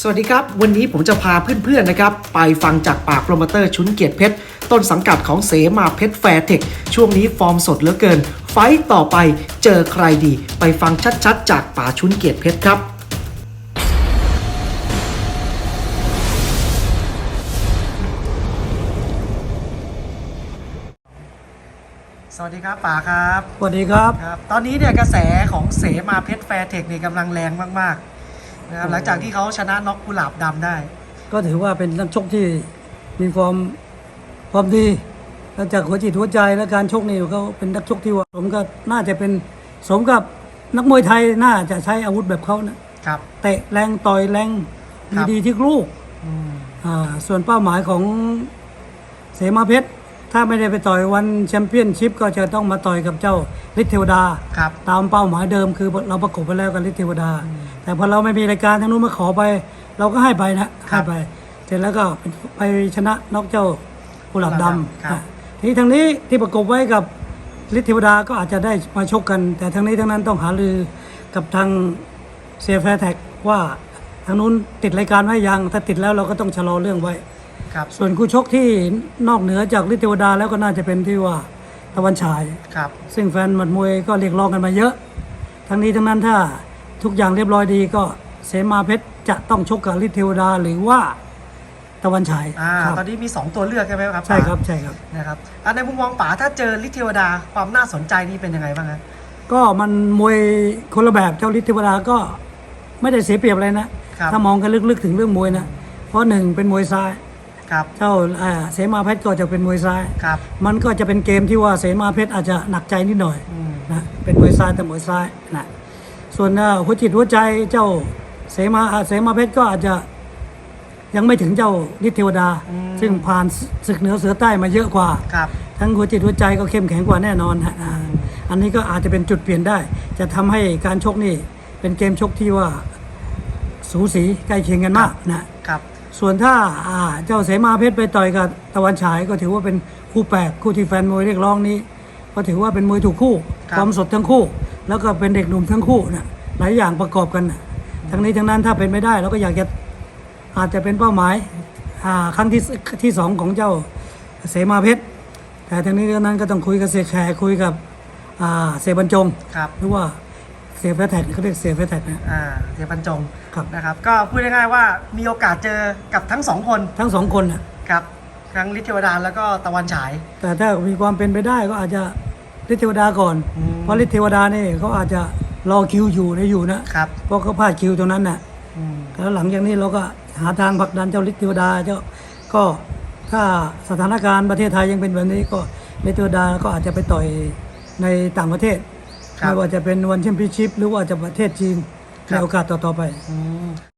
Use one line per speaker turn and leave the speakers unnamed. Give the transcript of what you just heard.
สวัสดีครับ วันนี้ผมจะพาเพื่อนๆนะครับ ไปฟังจากปากโปรโมเตอร์ชุนเกียรติเพชร ต้นสังกัดของเสมาเพชรแฟร์เทคช่วงนี้ฟอร์มสดเหลือเกิน ไฟต์ต่อไปเจอใครดี ไปฟังชัดๆ จากป่าชุนเกียรติเพชรครับสวัสดีครับป่าครับ
สวัสดีครับ
ครับ ตอนนี้เนี่ยกระแสของเสมาเพชรแฟร์เทคนี่กำลังแรงมาก ๆ นะครับหลังจากที่เขาชนะน็อกกุหลาบดำได้
ก็ถือว่าเป็นนักชกที่มีฟอร์มฟอร์มดีหลังจากหัวจิตหัวใจและการชกนี่เขาเป็นนักชกที่ว่าสมกับน่าจะเป็นสมกับนักมวยไทยน่าจะใช้อาวุธแบบเขานะครับ เตะแรงต่อยแรง
ครั
มี
บ
ดีที่ลูก
อืม
อ่าส่วนเป้าหมายของเสมาเพชร ถ้าไม่ได้ไปต่อยวันแชมเปี้ยนชิพก็จะต้องมาต่อยกับเจ้าฤทธิ์เทวดา
ครับ
ตามเป้าหมายเดิมคือเราประกบไปแล้วกับฤทธิ์เทวดา แต่พอเราไม่มีรายการทางนู้นมาขอไป เราก็ให้ไปนะ
ครั
ให้
บ
ไป เสร็จแล้วก็ไปชนะนอกเจ้ากุหลาบด
ครับำ
อะทีนี้ทางนี้ที่ประกบไว้กับฤทธิ์เทวดาก็อาจจะได้มาชกกัน แต่ทางนี้ทั้งนั้นต้องหารือกับทางเซียแฟร์แท็กว่าทางนู้นติดรายการไว้ยังถ้าติดแล้วเราก็ต้องชะลอเรื่องไว้
ครับ
ส่วนคู่ชกที่นอกเหนือจากฤทธิ์เทวดาแล้วก็น่าจะเป็นที่ว่าตะวันฉาย
ครับ
ซึ่งแฟนหมัดมวยก็เรียกร้องกันมาเยอะ ทั้งนี้ทั้งนั้นถ้าทุกอย่างเรียบร้อยดีก็เสมาเพชรจะต้องชกกับฤทธิ์เทวดาหรือว่าตะวันฉาย
อ่า
ครับ
ตอนนี้มี 2 ตัวเลือกใช่ไหมครับ
ใช่ครับใช่ครับ
นะครับอะในมุมมองป๋าถ้าเจอลิทเทวดาความน่าสนใจนี่เป็นยังไงบ้างฮะ
ก็มันมวยคนละแบบเจ้าฤทธิ์เทวดาก็ไม่ได้เสียเปรียบอะไรนะ
ครับ
ถ้ามองกันลึกๆถึงเรื่องมวยนะเพราะหนึ่งเป็นมวยซ้าย
ครับ
เจ้าอ่าเสมาเพชรก็จะเป็นมวยซ้าย
ครับ
มันก็จะเป็นเกมที่ว่าเสมาเพชรอาจจะหนักใจนิดหน่อย
อืม
นะเป็นมวยซ้ายแต่มวยซ้ายนะส่วนอ่าหัวจิตหัวใจเจ้าเสมาอ่าเสมาเพชรก็อาจจะยังไม่ถึงเจ้าฤทธิ์เทวดาซึ่งผ่านศึกเหนือเสือใต้มาเยอะกว่า
ครับ
ทั้งหัวจิตหัวใจก็เข้มแข็งกว่าแน่นอนฮะอ่าอันนี้ก็อาจจะเป็นจุดเปลี่ยนได้ จะทำให้การชกนี่เป็นเกมชกที่ว่าสูสีใกล้เคียงกันมากนะ
ครับ
ส่วนถ้าอ่าเจ้าเสมาเพชรไปต่อยกับตะวันฉายก็ถือว่าเป็นคู่แปลกคู่ที่แฟนมวยเรียกร้องนี้ ก็ถือว่าเป็นมวยถูกคู่
ครับ
ความสดทั้งคู่ แล้วก็เป็นเด็กหนุ่มทั้งคู่นะหลายอย่างประกอบกันนะทั้งนี้ทั้งนั้นถ้าเป็นไม่ได้เราก็อยากจะอาจจะเป็นเป้าหมายอ่าครั้งที่สที่สองของเจ้าเสมาเพชรแต่ทั้งนี้ทั้งนั้นก็ต้องคุยกับเสียแขกคุยกับอ่าเสียบรรจง
ครับ
หรือว่า เสียแฟร์แท็กเขาเรียกเสียแฟร์แท็กนะ
อ่าเสียบรรจง
ครับ
นะครับ ก็พูดง่ายๆว่ามีโอกาสเจอกับทั้งสองคน
ทั้งสองคนนะ
ครับทั้งลิทเทวดาแล้วก็ตะวันฉาย
แต่ถ้ามีความเป็นไปได้ก็อาจจะฤทธิเทวดาก่อน
อืม
เพราะฤทธิเทวดานี่เขาอาจจะรอคิวอยู่ในอยู่นะ ครับเพราะเขาพลาดคิวตรงนั้นน่ะ
อืม
แล้วหลังจากนี้เราก็หาทางผลักดันเจ้าฤทธิเทวดาเจ้าก็ถ้าสถานการณ์ประเทศไทยยังเป็นแบบนี้ก็ฤทธิเทวดาก็อาจจะไปต่อยในต่างประเทศ
ครับ
ไม่ว่าจะเป็นวันแชมเปี้ยนชิพหรือว่าจะประเทศจีน
ครั
ใน
บ
โอกาสต่อๆไป
อืม